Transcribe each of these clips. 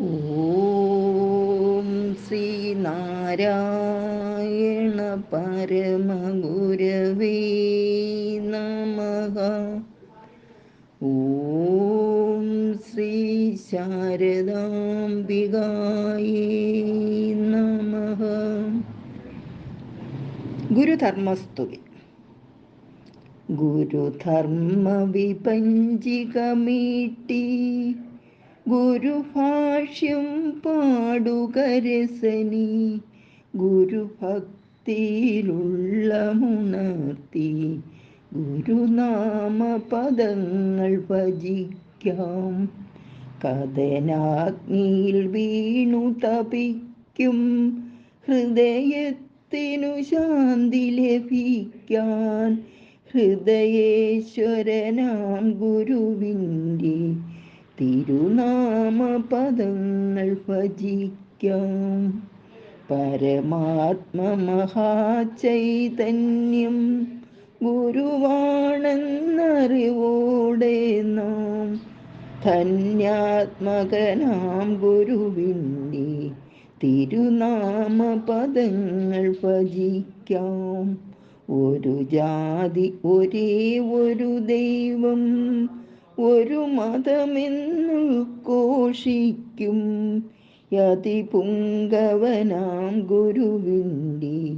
ഓം ശ്രീനാരായണ പരമഗുരവേ നമഃ. ഓം ശ്രീ ശാരദാംബികായേ നമഃ. ഗുരുധർമ്മസ്തുതി. ഗുരുധർമ്മ വിപഞ്ചികമീട്ടി ഗുരുഭാഷ്യം പാടുകരസനി ഗുരുഭക്തിയിലുള്ളമുണർത്തി ഗുരുനാമ പദങ്ങൾ ഭജിക്കാം. കഥനാഗ്നിയിൽ വീണു തപിക്കും. ഹൃദയത്തിനു ശാന്തി ലഭിക്കാൻ. ഹൃദയേശ്വരനാം ഗുരുവിന്റെ തിരുനാമ പദങ്ങൾ ഭജിക്കാം. പരമാത്മ മഹാചൈതന്യം ഗുരുവാണെന്നറിവോടെ നാം ധന്യാത്മകനാം ഗുരുവിന്റെ തിരുനാമ പദങ്ങൾ ഭജിക്കാം. ഒരു ജാതി ഒരേ ഒരു ദൈവം ഒരു മതമെന്നു ഘോഷിക്കും യതിപുങ്കവനാം ഗുരുവിന്റെ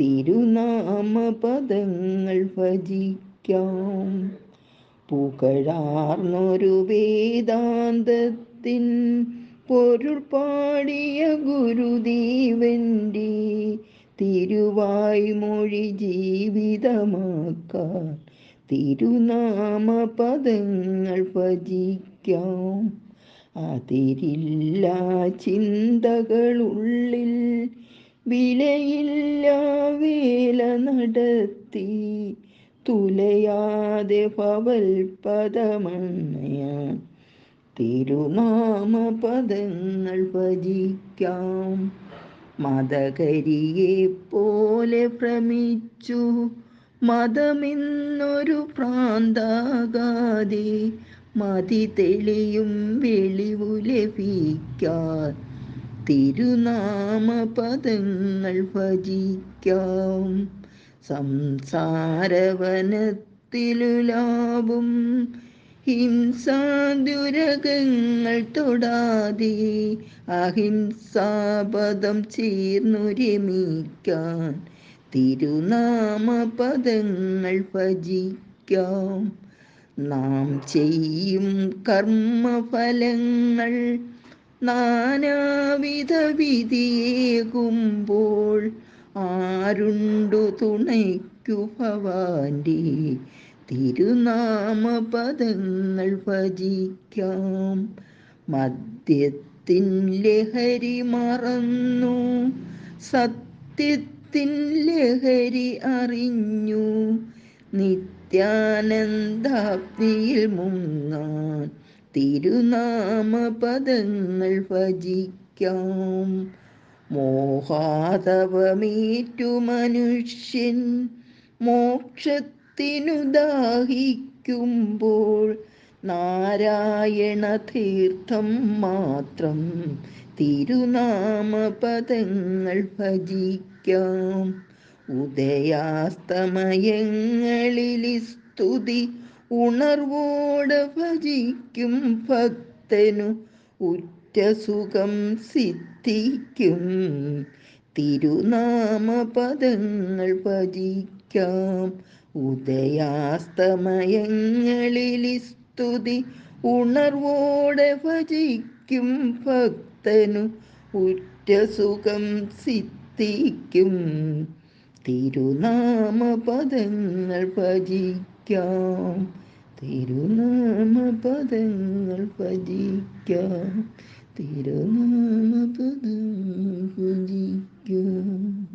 തിരുനാമ പദങ്ങൾ ഭജിക്കാം. പുകഴാർന്നൊരു വേദാന്തത്തിൻ പൊരുൾ പാടിയ ഗുരുദേവന്റെ തിരുവായ്മൊഴി ജീവിതമാക്കാൻ തിരുനാമ പദങ്ങൾ ഭജിക്കാം. അതിരില്ല ചിന്തകളുള്ളിൽ വിലയില്ല വേല നടത്തി. തുലയാതെ പവൽ പദമണ്ണയാൻ തിരുനാമ പദങ്ങൾ ഭജിക്കാം. മതകരിയെ പോലെ ഭ്രമിച്ചു മതമെന്നൊരു പ്രാന്താകാതെ മതി തെളിയും വെളിവു ലഭിക്കാൻ തിരുനാമ പദങ്ങൾ ഭജിക്കാം. സംസാരവനത്തിലുലാവും. ഹിംസാദുരകങ്ങൾ തൊടാതെ അഹിംസാപദം ചേർന്നു രമിക്കാൻ തിരുനാമ പദങ്ങൾ ഭജിക്കാം. നാം ചെയ്യും കർമ്മഫലങ്ങൾ. നാനാവിധ വിധിയേകുമ്പോൾ ആരുണ്ടു തുണയ്ക്കു ഭവാന്റെ. തിരുനാമപദങ്ങൾ ഭജിക്കാം. മദ്യത്തിൻ ലഹരി മറന്നു. സത്യത്തിൻ ലഹരി അറിഞ്ഞു. നിത്യാനന്ദാപ്തിയിൽ മുങ്ങാൻ തിരുനാമ പദങ്ങൾ ഭജിക്കാം. മോഹാതപമേറ്റു മനുഷ്യൻ മോക്ഷത്തിനുദാഹിക്കുമ്പോൾ നാരായണ തീർത്ഥം മാത്രം തിരുനാമ പദങ്ങൾ ഭജിക്കാം. ഉദയാസ്തമയങ്ങളിൽ സ്തുതി ഉണർവോടെ ഭജിക്കും ഭക്തനു ഉറ്റ സുഖം സിദ്ധിക്കും. തിരുനാമ പദങ്ങൾ ഭജിക്കാം. ഉദയാസ്തമയങ്ങളിൽ സ്തുതി ഉണർവോടെ ഭജിക്കും ഭക്തനു ഉറ്റ സുഖം സിദ്ധിക്കും. തിരുനാമപദങ്ങൾ ഭജിക്കാം. തിരുനാമപദങ്ങൾ ഭജിക്കാം. തിരുനാമപദങ്ങൾ ഭജിക്കാം.